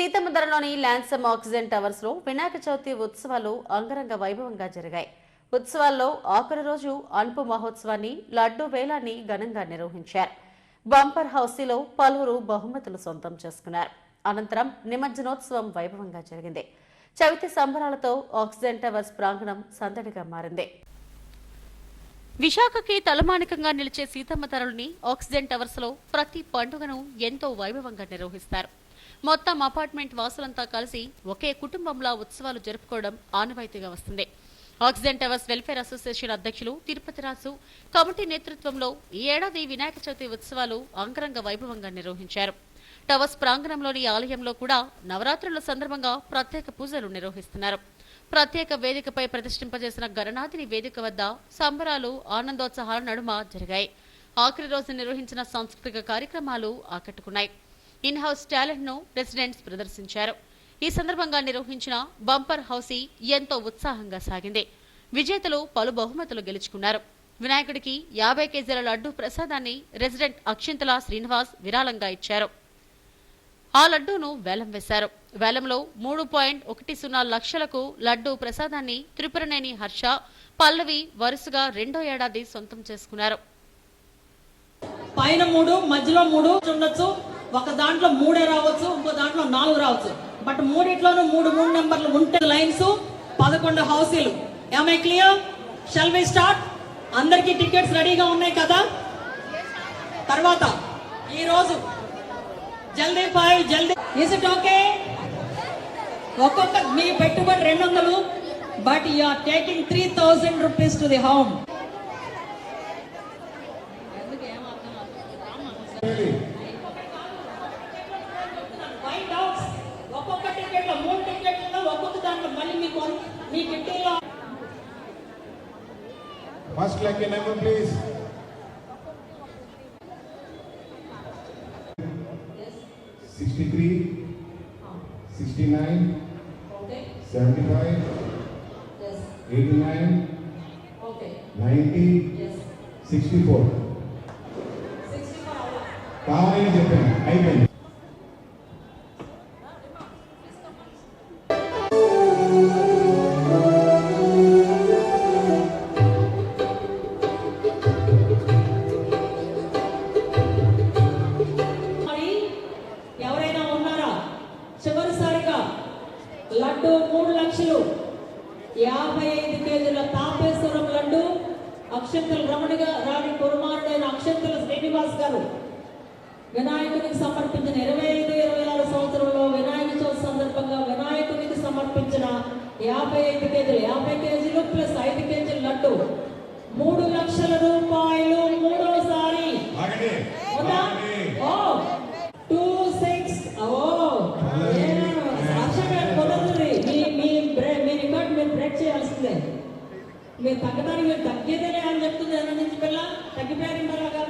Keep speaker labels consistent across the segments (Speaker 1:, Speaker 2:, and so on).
Speaker 1: సీతమ్మధరలోని Lansum oxygen టవర్స్లో వినాయక చవితి ఉత్సవాలు అంగరంగ వైభవంగా జరిగాయి. ఉత్సవాల్లో ఆఖరి రోజు అన్పు మహోత్సవాన్ని లడ్డు వేలాన్ని ఘనంగా నిర్వహించారు. బంపర్ హౌసీలో పలువురు బహుమతులు సొంతం చేసుకున్నారు. అనంతరం నిమజ్జనోత్సవం వైభవంగా జరిగింది. చవితి సంబరాలతో ఆక్సిజన్ టవర్స్ ప్రాంగణం సందడిగా మారింది. విశాఖకి తలమానికంగా నిలిచే సీతమ్మ తరలుని ఆక్సిజన్ టవర్స్లో ప్రతి పండుగను ఎంతో వైభవంగా నిర్వహిస్తారు. మొత్తం అపార్ట్మెంట్ వాసులంతా కలిసి ఒకే కుటుంబంలా ఉత్సవాలు జరుపుకోవడం ఆనవాయితీగా వస్తుంది. ఆక్సిజన్ టవర్స్ వెల్ఫేర్ అసోసియేషన్ అధ్యక్షులు తిరుపతి రాసు కమిటీ నేతృత్వంలో ఈ ఏడాది వినాయక చవితి ఉత్సవాలు అంగరంగ వైభవంగా నిర్వహించారు. టవర్స్ ప్రాంగణంలోని ఆలయంలో కూడా నవరాత్రుల సందర్భంగా ప్రత్యేక పూజలు నిర్వహిస్తున్నారు. ప్రత్యేక వేదికపై ప్రతిష్ఠింపజేసిన గణనాథిని వేదిక వద్ద సంబరాలు ఆనందోత్సాహాల నడుమ జరిగాయి. ఆఖరి రోజు నిర్వహించిన సాంస్కృతిక కార్యక్రమాలు ఆకట్టుకున్నాయి. ఇన్ హౌస్ టాలెంట్ను రెసిడెంట్స్ ప్రదర్శించారు. ఈ సందర్భంగా నిర్వహించిన బంపర్ హౌసీ ఎంతో ఉత్సాహంగా సాగింది. విజేతలు పలు బహుమతులు గెలుచుకున్నారు. వినాయకుడికి యాభై కేజీల లడ్డు ప్రసాదాన్ని రెసిడెంట్ అక్షింతల శ్రీనివాస్ విరాళంగా ఇచ్చారు. ఆ లడ్డూను వేలం వేశారు. వేలంలో మూడు పాయింట్ ఒకటి సున్నా లక్షలకు లడ్డూ ప్రసాదాన్ని త్రిపురనేని హర్ష పల్లవి వరుసగా రెండో ఏడాది సొంతం చేసుకున్నారు.
Speaker 2: పైన మూడు మధ్యలో మూడు ఉండొచ్చు. ఒక దాంట్లో మూడే రావచ్చు ఇంకో దాంట్లో నాలుగు రావచ్చు. బట్ మూడిట్లోనూ మూడు మూడు నెంబర్లు ఉంటే లైన్స్ పదకొండు హౌసీలు. I clear shall we start అందరికీ టికెట్స్ రెడీగా ఉన్నాయి కదా? తర్వాత ఈ రోజు జల్దీ ఫైవ్ జల్దీ. ఇస్ ఇట్ ఓకే ఒక్కొక్క మీ పెట్టుబడి రెండు వందలు. But you are taking three thousand rupees to the home
Speaker 3: 69,
Speaker 2: okay.
Speaker 3: 75,
Speaker 2: yes.
Speaker 3: 89,
Speaker 2: okay.
Speaker 3: 90,
Speaker 2: yes. 64. 64.
Speaker 3: కావాలని చెప్పాను అయిపోయింది
Speaker 2: అక్షంతల రమణిగా రాణి కుమారుడైన అక్షంతల శ్రీనివాస్ గారు వినాయకునికి సమర్పించిన ఇరవై ఐదు ఇరవై ఆరు సంవత్సరంలో వినాయక చవితి సందర్భంగా వినాయకునికి సమర్పించిన యాభై ఐదు కేజీలు యాభై కేజీలు ప్లస్ ఐదు కేజీల లడ్డు. మూడు లక్షల రూపాయలు మూడోసారి.
Speaker 3: ఆగండి.
Speaker 2: ఉందా? ఓ. Two six. ఓ. ఏనా? హర్ష గారు కుదరదు మీ మీ బ్రే- మీ రికార్డ్ మీరు బ్రేక్ చేయాల్సిందే. మీరు తగ్గడానికి మీరు తగ్గేదేలే అని చెప్తుంది ఎన్న నుంచి పిల్ల తగ్గిపోయారు ఇంతలాగా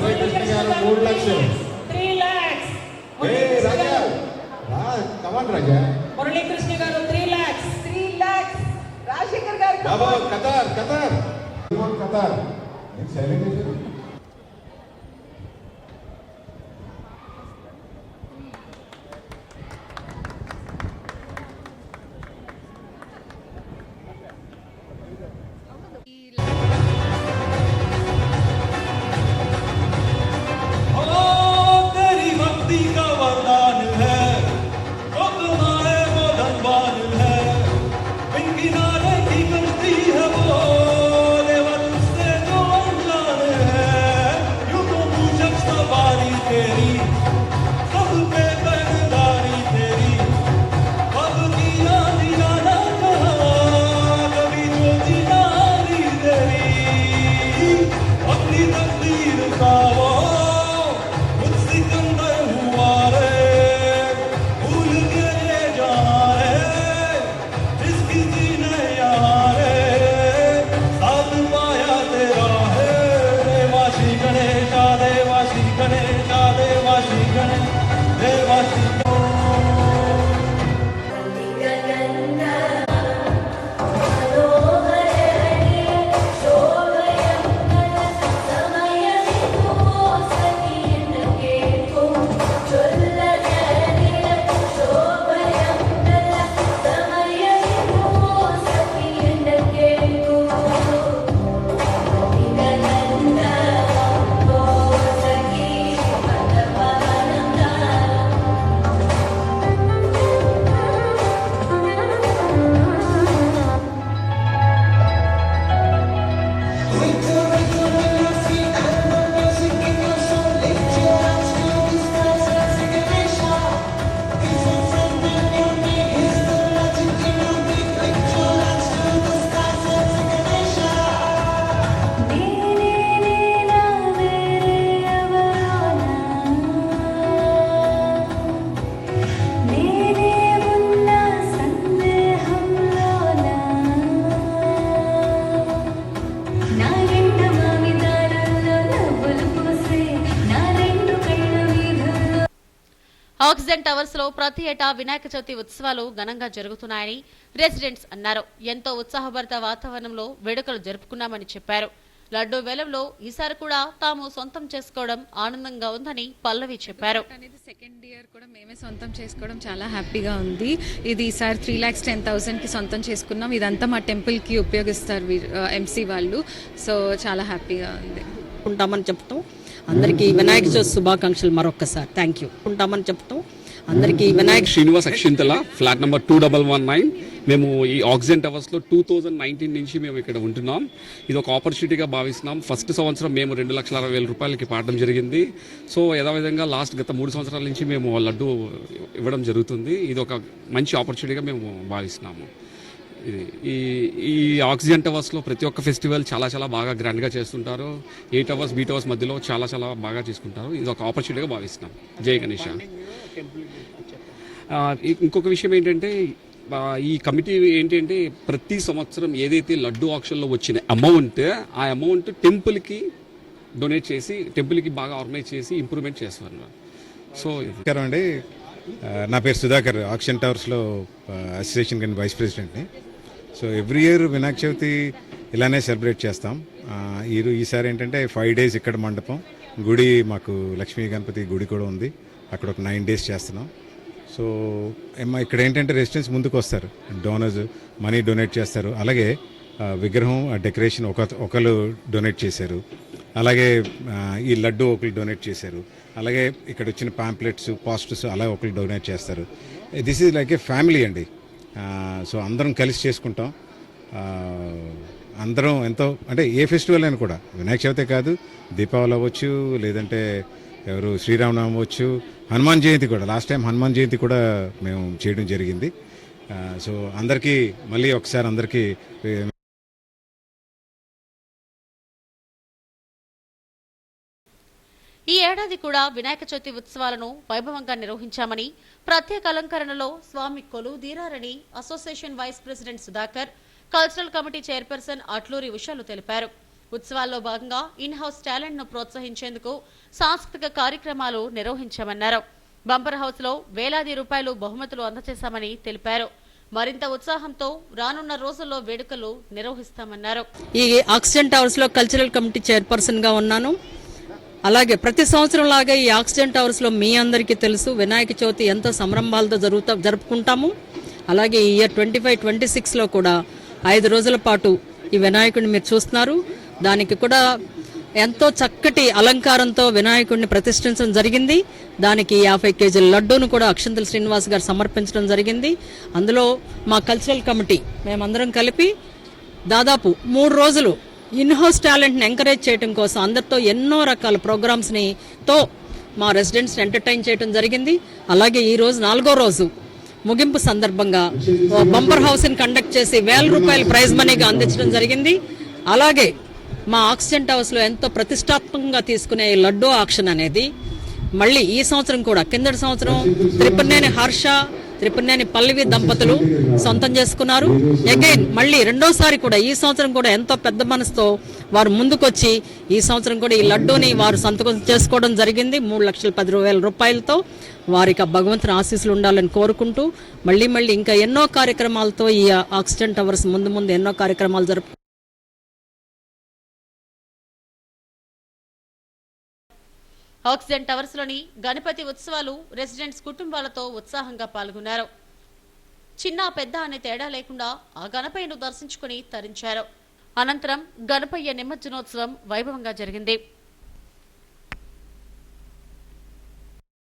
Speaker 3: మురళీకృష్ణ గారు మూడు లక్షలు.
Speaker 2: Three lakhs
Speaker 3: Raja come on Raja
Speaker 2: Muralikrishna గారు త్రీ లాక్స్
Speaker 4: త్రీ లాక్స్ రాజశేఖర్ గారు
Speaker 3: కతార్ కతార్ కతార్
Speaker 1: ఆక్సిజన్ టవర్స్లో ప్రతి ఏటా వినాయక చవితి ఉత్సవాలు ఘనంగా జరుగుతున్నాయని రెసిడెంట్స్ అన్నారు. ఎంతో ఉత్సాహభరిత వాతావరణంలో వేడుకలు జరుపుకున్నామని చెప్పారు. లడ్డూ వేలంలో ఈసారి కూడా తాము సొంతం చేసుకోవడం ఆనందంగా ఉందని పల్లవి చెప్పారు.
Speaker 5: అనేది సెకండ్ ఇయర్ కూడా మేమే సొంతం చేసుకోవడం చాలా హ్యాపీగా ఉంది. ఇది ఈసారి త్రీ ల్యాక్స్ టెన్ థౌసండ్కి సొంతం చేసుకున్నాం. ఇదంతా మా టెంపుల్కి ఉపయోగిస్తారు ఎంసీ వాళ్ళు. సో చాలా హ్యాపీగా ఉంది.
Speaker 2: ఉంటామని చెప్తాం. అందరికీ వినాయక చవితి శుభాకాంక్షలు మరొక్కసారి. థ్యాంక్ యూ ఉంటామని చెప్తాం. అందరికీ Vinayaka
Speaker 6: Srinivas Akshintala flat number two double one nine మేము ఈ ఆక్సిజన్ టవర్స్లో టూ థౌజండ్ నైన్టీన్ నుంచి మేము ఇక్కడ ఉంటున్నాం. ఇది ఒక ఆపర్చునిటీగా భావిస్తున్నాం. ఫస్ట్ సంవత్సరం మేము రెండు లక్షల అరవై వేల రూపాయలకి పాడడం జరిగింది. సో యథావిధంగా లాస్ట్ గత మూడు సంవత్సరాల నుంచి మేము లడ్డు ఇవ్వడం జరుగుతుంది. ఇది ఒక మంచి ఆపర్చునిటీగా మేము భావిస్తున్నాము. ఇది. ఈ ఈ ఆక్సిజన్ టవర్స్లో ప్రతి ఒక్క ఫెస్టివల్ చాలా చాలా బాగా గ్రాండ్గా చేస్తుంటారు. ఏ టవర్స్ బీ టవర్స్ మధ్యలో చాలా చాలా బాగా చేసుకుంటారు. ఇది ఒక ఆపర్చునిటీగా భావిస్తున్నాం. జై గణేష్. ఇంకొక విషయం ఏంటంటే ఈ కమిటీ ఏంటంటే ప్రతి సంవత్సరం ఏదైతే లడ్డు ఆక్షన్లో వచ్చిన అమౌంట్ ఆ అమౌంట్ టెంపుల్కి డొనేట్ చేసి టెంపుల్కి బాగా ఆర్గనైజ్ చేసి ఇంప్రూవ్మెంట్ చేస్తున్నారు. సో
Speaker 4: అండి. నా పేరు సుధాకర్. ఆక్షన్ టవర్స్లో అసోసియేషన్ కింద vice ప్రెసిడెంట్ని. So every year Vinayaka Chavithi ఇలానే సెలబ్రేట్ చేస్తాం. ఈరు ఈ ఈసారి ఏంటంటే ఫైవ్ డేస్ ఇక్కడ మండపం. గుడి మాకు లక్ష్మీ గణపతి గుడి కూడా ఉంది. అక్కడ ఒక నైన్ డేస్ చేస్తున్నాం. సో ఇక్కడ ఏంటంటే రెసిడెంట్స్ ముందుకు వస్తారు డోనర్స్ మనీ డొనేట్ చేస్తారు. అలాగే విగ్రహం ఆ డెకరేషన్ ఒక ఒకరు డొనేట్ చేశారు. అలాగే ఈ లడ్డు ఒకరు డొనేట్ చేశారు. అలాగే ఇక్కడ వచ్చిన పాంప్లెట్స్ పాస్టర్స్ అలా ఒకరు డొనేట్ చేస్తారు. This is like a family అండి. సో అందరం కలిసి చేసుకుంటాం. అందరం ఎంతో అంటే ఏ ఫెస్టివల్ అయినా కూడా వినాయక చవితే కాదు దీపావళి అవ్వచ్చు లేదంటే ఎవరు శ్రీరామనవమి అవ్వచ్చు హనుమాన్ జయంతి కూడా లాస్ట్ టైం హనుమాన్ జయంతి కూడా మేము చేయడం జరిగింది. సో అందరికీ మళ్ళీ ఒకసారి అందరికీ
Speaker 1: ఈ ఏడాది కూడా వినాయక చవితి ఉత్సవాలను వైభవంగా నిర్వహించామని ప్రత్యేక అలంకరణలో స్వామి కొలువు తీరారని association vice president Sudhakar cultural committee chairperson Atluri ఉషాలు తెలిపారు. ఉత్సవాల్లో భాగంగా ఇన్ హౌస్ టాలెంట్ను ప్రోత్సహించేందుకు సాంస్కృతిక కార్యక్రమాలు నిర్వహించామన్నారు. బంపర్ హౌస్లో వేలాది రూపాయలు బహుమతులు అందజేశామని తెలిపారు. మరింత ఉత్సాహంతో రానున్న రోజుల్లో వేడుకలు నిర్వహిస్తామన్నారు.
Speaker 2: ఈ ఆక్సిజన్ టవర్స్లో కల్చరల్ కమిటీ చైర్పర్సన్గా ఉన్నాను. అలాగే ప్రతి సంవత్సరం లాగా ఈ ఆక్సిజన్ టవర్స్లో మీ అందరికీ తెలుసు. వినాయక చవితి ఎంతో సంరంభాలతో జరుగుతా జరుపుకుంటాము. అలాగే ఈ ఇయర్ ట్వంటీ ఫైవ్ ట్వంటీ సిక్స్లో కూడా ఐదు రోజుల పాటు ఈ వినాయకుడిని మీరు చూస్తున్నారు. దానికి కూడా ఎంతో చక్కటి అలంకారంతో వినాయకుడిని ప్రతిష్ఠించడం జరిగింది. దానికి యాభై కేజీల లడ్డూను కూడా అక్షంతల శ్రీనివాస్ గారు సమర్పించడం జరిగింది. అందులో మా కల్చరల్ కమిటీ మేమందరం కలిపి దాదాపు మూడు రోజులు ఇన్హౌస్ టాలెంట్ని ఎంకరేజ్ చేయడం కోసం అందరితో ఎన్నో రకాల ప్రోగ్రామ్స్ని తో మా రెసిడెంట్స్ని ఎంటర్టైన్ చేయడం జరిగింది. అలాగే ఈ రోజు నాలుగో రోజు ముగింపు సందర్భంగా ఓ బంపర్ హౌస్ని కండక్ట్ చేసి వేల రూపాయల ప్రైజ్ మనీగా అందించడం జరిగింది. అలాగే మా ఆక్సిజన్ టవర్స్లో ఎంతో ప్రతిష్టాత్మకంగా తీసుకునే ఈ లడ్డూ ఆక్షన్ అనేది మళ్ళీ ఈ సంవత్సరం కూడా కిందటి సంవత్సరం త్రిపుణేని హర్ష త్రిపుణ్యాని పల్లవి దంపతులు సొంతం చేసుకున్నారు. అగైన్ మళ్ళీ రెండోసారి కూడా ఈ సంవత్సరం కూడా ఎంతో పెద్ద మనసుతో వారు ముందుకొచ్చి ఈ సంవత్సరం కూడా ఈ లడ్డూని వారు సంతకం చేసుకోవడం జరిగింది. మూడు లక్షల పది వేల రూపాయలతో వారికి ఆ భగవంతుని ఆశీస్సులు ఉండాలని కోరుకుంటూ మళ్ళీ మళ్ళీ ఇంకా ఎన్నో కార్యక్రమాలతో ఈ ఆక్సిజన్ టవర్స్ ముందు ముందు ఎన్నో కార్యక్రమాలు జరుపు
Speaker 1: ఆక్సిజన్ టవర్స్లోని గణపతి ఉత్సవాలు రెసిడెంట్స్ కుటుంబాలతో ఉత్సాహంగా పాల్గొన్నారు. చిన్న పెద్ద అనే తేడా లేకుండా ఆ గణపయ్యను దర్శించుకుని తరించారు. అనంతరం గణపయ్య నిమజ్జనోత్సవం వైభవంగా జరిగింది.